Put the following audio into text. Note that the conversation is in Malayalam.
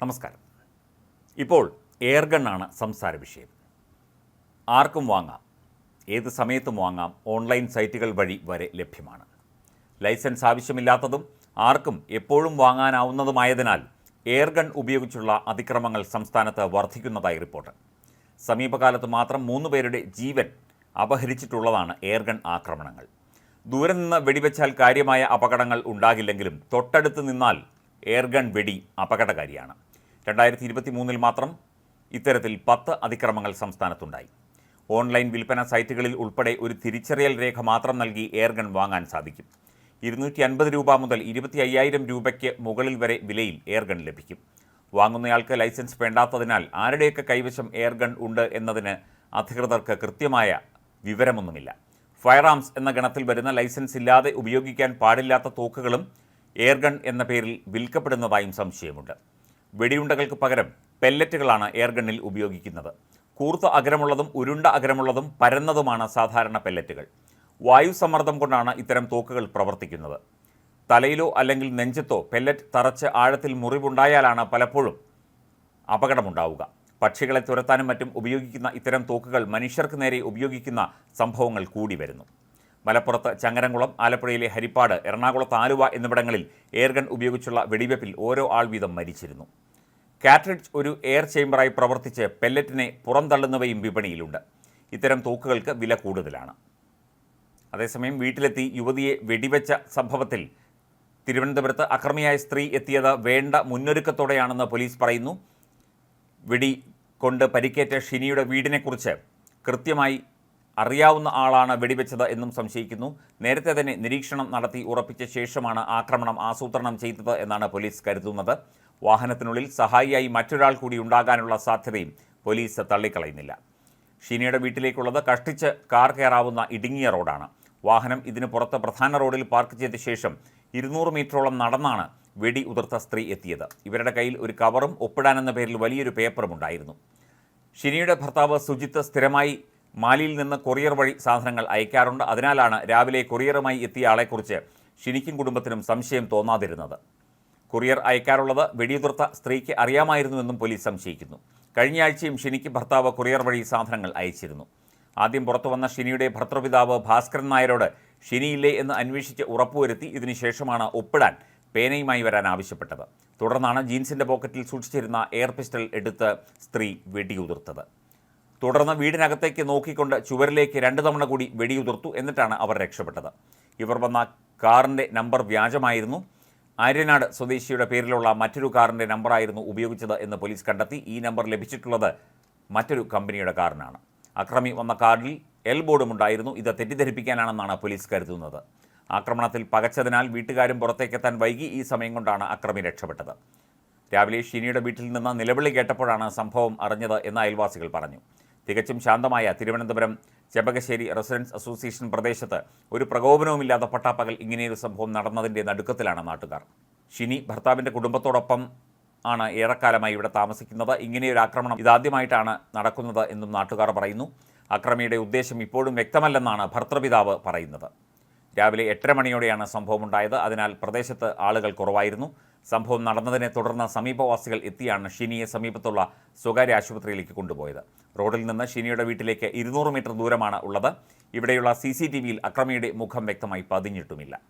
നമസ്കാരം. ഇപ്പോൾ എയർഗണ്ണാണ് സംസാര വിഷയം. ആർക്കും വാങ്ങാം ഏത് സമയത്തും വാങ്ങാം ഓൺലൈൻ സൈറ്റുകൾ വഴി വരെ ലഭ്യമാണ്. ലൈസൻസ് ആവശ്യമില്ലാത്തതും ആർക്കും എപ്പോഴും വാങ്ങാനാവുന്നതുമായതിനാൽ എയർഗൺ ഉപയോഗിച്ചുള്ള അതിക്രമങ്ങൾ സംസ്ഥാനത്ത് വർദ്ധിക്കുന്നതായി റിപ്പോർട്ട്. സമീപകാലത്ത് മാത്രം മൂന്ന് പേരുടെ ജീവൻ അപഹരിച്ചിട്ടുള്ളതാണ് എയർഗൺ ആക്രമണങ്ങൾ. ദൂരെ നിന്ന് വെടിവെച്ചാൽ കാര്യമായ അപകടങ്ങൾ ഉണ്ടാകില്ലെങ്കിലും തൊട്ടടുത്ത് നിന്നാൽ എയർഗൺ വെടി അപകടകാരിയാണ്. രണ്ടായിരത്തി ഇരുപത്തി മൂന്നിൽ മാത്രം ഇത്തരത്തിൽ പത്ത് അതിക്രമങ്ങൾ സംസ്ഥാനത്തുണ്ടായി. ഓൺലൈൻ വിൽപ്പന സൈറ്റുകളിൽ ഉൾപ്പെടെ ഒരു തിരിച്ചറിയൽ രേഖ മാത്രം നൽകി എയർഗൺ വാങ്ങാൻ സാധിക്കും. ഇരുന്നൂറ്റി അൻപത് രൂപ മുതൽ ഇരുപത്തി അയ്യായിരം രൂപയ്ക്ക് മുകളിൽ വരെ വിലയിൽ എയർഗൺ ലഭിക്കും. വാങ്ങുന്നയാൾക്ക് ലൈസൻസ് വേണ്ടാത്തതിനാൽ ആരുടെയൊക്കെ കൈവശം എയർഗൺ ഉണ്ട് എന്നതിന് അധികൃതർക്ക് കൃത്യമായ വിവരമൊന്നുമില്ല. ഫയർ ആംസ് എന്ന ഗണത്തിൽ വരുന്ന ലൈസൻസ് ഇല്ലാതെ ഉപയോഗിക്കാൻ പാടില്ലാത്ത തോക്കുകളും എയർഗൺ എന്ന പേരിൽ വിൽക്കപ്പെടുന്നതായും സംശയമുണ്ട്. വെടിയുണ്ടകൾക്ക് പകരം പെല്ലറ്റുകളാണ് എയർഗണ്ണിൽ ഉപയോഗിക്കുന്നത്. കൂർത്ത അകരമുള്ളതും ഉരുണ്ട അകരമുള്ളതും പരന്നതുമാണ് സാധാരണ പെല്ലറ്റുകൾ വായു സമ്മർദ്ദം കൊണ്ടാണ് ഇത്തരം തോക്കുകൾ പ്രവർത്തിക്കുന്നത്. തലയിലോ അല്ലെങ്കിൽ നെഞ്ചത്തോ പെല്ലറ്റ് തറച്ച് ആഴത്തിൽ മുറിവുണ്ടായാലാണ് പലപ്പോഴും അപകടമുണ്ടാവുക. പക്ഷികളെ തുരത്താനും മറ്റും ഉപയോഗിക്കുന്ന ഇത്തരം തോക്കുകൾ മനുഷ്യർക്ക് നേരെ ഉപയോഗിക്കുന്ന സംഭവങ്ങൾ കൂടി വരുന്നു. മലപ്പുറത്ത് ചങ്ങരംകുളം ആലപ്പുഴയിലെ ഹരിപ്പാട് എറണാകുളത്ത് ആലുവ എന്നിവിടങ്ങളിൽ എയർഗൺ ഉപയോഗിച്ചുള്ള വെടിവെപ്പിൽ ഓരോ ആൾ വീതം മരിച്ചിരുന്നു. കാറ്റ്രിഡ്ജ് ഒരു എയർ ചേംബറായി പ്രവർത്തിച്ച് പെല്ലറ്റിനെ പുറന്തള്ളുന്നവയും വിപണിയിലുണ്ട്. ഇത്തരം തോക്കുകൾക്ക് വില കൂടുതലാണ്. അതേസമയം വീട്ടിലെത്തി യുവതിയെ വെടിവെച്ച സംഭവത്തിൽ തിരുവനന്തപുരത്ത് അക്രമിയായ സ്ത്രീ എത്തിയത് വേണ്ട മുന്നൊരുക്കത്തോടെയാണെന്ന് പോലീസ് പറയുന്നു. വെടി കൊണ്ട് പരിക്കേറ്റ ഷിനിയുടെ വീടിനെക്കുറിച്ച് കൃത്യമായി അറിയാവുന്ന ആളാണ് വെടിവെച്ചത് എന്നും സംശയിക്കുന്നു. നേരത്തെ തന്നെ നിരീക്ഷണം നടത്തി ഉറപ്പിച്ച ശേഷമാണ് ആക്രമണം ആസൂത്രണം ചെയ്തത് എന്നാണ് പോലീസ് കരുതുന്നത്. വാഹനത്തിനുള്ളിൽ സഹായിയായി മറ്റൊരാൾ കൂടി ഉണ്ടാകാനുള്ള സാധ്യതയും പോലീസ് തള്ളിക്കളയുന്നില്ല. ഷീനയുടെ വീട്ടിലേക്കുള്ളത് കഷ്ടിച്ച് കാർ കയറാവുന്ന ഇടുങ്ങിയ റോഡാണ്. വാഹനം ഇതിന് പുറത്ത് പ്രധാന റോഡിൽ പാർക്ക് ചെയ്ത ശേഷം ഇരുന്നൂറ് മീറ്ററോളം നടന്നാണ് വെടി ഉതിർത്ത സ്ത്രീ എത്തിയത്. ഇവരുടെ കയ്യിൽ ഒരു കവറും ഒപ്പിടാനെന്ന പേരിൽ വലിയൊരു പേപ്പറും ഉണ്ടായിരുന്നു. ഷിനിയുടെ ഭർത്താവ് സുജിത്ത് സ്ഥിരമായി മാലിയിൽ നിന്ന് കൊറിയർ വഴി സാധനങ്ങൾ അയക്കാറുണ്ട്. അതിനാലാണ് രാവിലെ കൊറിയറുമായി എത്തിയ ആളെക്കുറിച്ച് ഷിനിക്കും കുടുംബത്തിനും സംശയം തോന്നാതിരുന്നത്. കൊറിയർ അയക്കാറുള്ളത് വെടിയുതിർത്ത സ്ത്രീക്ക് അറിയാമായിരുന്നുവെന്നും പോലീസ് സംശയിക്കുന്നു. കഴിഞ്ഞയാഴ്ചയും ഷിനിക്ക് ഭർത്താവ് കൊറിയർ വഴി സാധനങ്ങൾ അയച്ചിരുന്നു. ആദ്യം പുറത്തു വന്ന ഷിനിയുടെ ഭർത്തൃപിതാവ് ഭാസ്കരൻ നായരോട് ഷിനിയില്ലേ എന്ന് അന്വേഷിച്ച് ഉറപ്പുവരുത്തി ഇതിനുശേഷമാണ് ഒപ്പിടാൻ പേനയുമായി വരാൻ ആവശ്യപ്പെട്ടത്. തുടർന്നാണ് ജീൻസിന്റെ പോക്കറ്റിൽ സൂക്ഷിച്ചിരുന്ന എയർ പിസ്റ്റൾ എടുത്ത് സ്ത്രീ വെടിയുതിർത്തത്. തുടർന്ന് വീടിനകത്തേക്ക് നോക്കിക്കൊണ്ട് ചുവരിലേക്ക് രണ്ട് തവണ കൂടി വെടിയുതിർത്തു എന്നിട്ടാണ് അവർ രക്ഷപ്പെട്ടത്. ഇവർ വന്ന കാറിന്റെ നമ്പർ വ്യാജമായിരുന്നു. ആര്യനാട് സ്വദേശിയുടെ പേരിലുള്ള മറ്റൊരു കാറിന്റെ നമ്പറായിരുന്നു ഉപയോഗിച്ചത് എന്ന് പോലീസ് കണ്ടെത്തി. ഈ നമ്പർ ലഭിച്ചിട്ടുള്ളത് മറ്റൊരു കമ്പനിയുടെ കാറിനാണ്. അക്രമി വന്ന കാറിൽ എൽ ബോർഡും ഉണ്ടായിരുന്നു. ഇത് തെറ്റിദ്ധരിപ്പിക്കാനാണെന്നാണ് പോലീസ് കരുതുന്നത്. ആക്രമണത്തിൽ പകച്ചതിനാൽ വീട്ടുകാരും പുറത്തേക്കെത്താൻ വൈകി ഈ സമയം കൊണ്ടാണ് അക്രമി രക്ഷപ്പെട്ടത്. രാവിലെ ഷീനിയുടെ വീട്ടിൽ നിന്ന് നിലവിളി കേട്ടപ്പോഴാണ് സംഭവം അറിഞ്ഞത് എന്ന് അയൽവാസികൾ പറഞ്ഞു. തികച്ചും ശാന്തമായ തിരുവനന്തപുരം ചെമ്പകശ്ശേരി റെസിഡൻസ് അസോസിയേഷൻ പ്രദേശത്ത് ഒരു പ്രകോപനവുമില്ലാതെ പട്ടാപ്പകൽ ഇങ്ങനെയൊരു സംഭവം നടന്നതിന്റെ നടുക്കത്തിലാണ് നാട്ടുകാർ. ഷിനി ഭർത്താവിന്റെ കുടുംബത്തോടൊപ്പം ആണ് ഏറെക്കാലമായി ഇവിടെ താമസിക്കുന്നത്. ഇങ്ങനെയൊരു ആക്രമണം ഇതാദ്യമായിട്ടാണ് നടക്കുന്നത് എന്നും നാട്ടുകാർ പറയുന്നു. അക്രമിയുടെ ഉദ്ദേശം ഇപ്പോഴും വ്യക്തമല്ലെന്നാണ് ഭർത്തൃപിതാവ് പറയുന്നത്. രാവിലെ എട്ടര മണിയോടെയാണ് സംഭവമുണ്ടായത്. അതിനാൽ പ്രദേശത്ത് ആളുകൾ കുറവായിരുന്നു. സംഭവം നടന്നതിനെ തുടർന്ന് സമീപവാസികൾ എത്തിയാണ് ഷിനിയെ സമീപത്തുള്ള സ്വകാര്യ ആശുപത്രിയിലേക്ക് കൊണ്ടുപോയത്. റോഡിൽ നിന്ന് ഷിനിയുടെ വീട്ടിലേക്ക് ഇരുന്നൂറ് മീറ്റർ ദൂരമാണ് ഉള്ളത്. ഇവിടെയുള്ള സി സി ടി വിയിൽ അക്രമിയുടെ മുഖം വ്യക്തമായി പതിഞ്ഞിട്ടുമില്ല.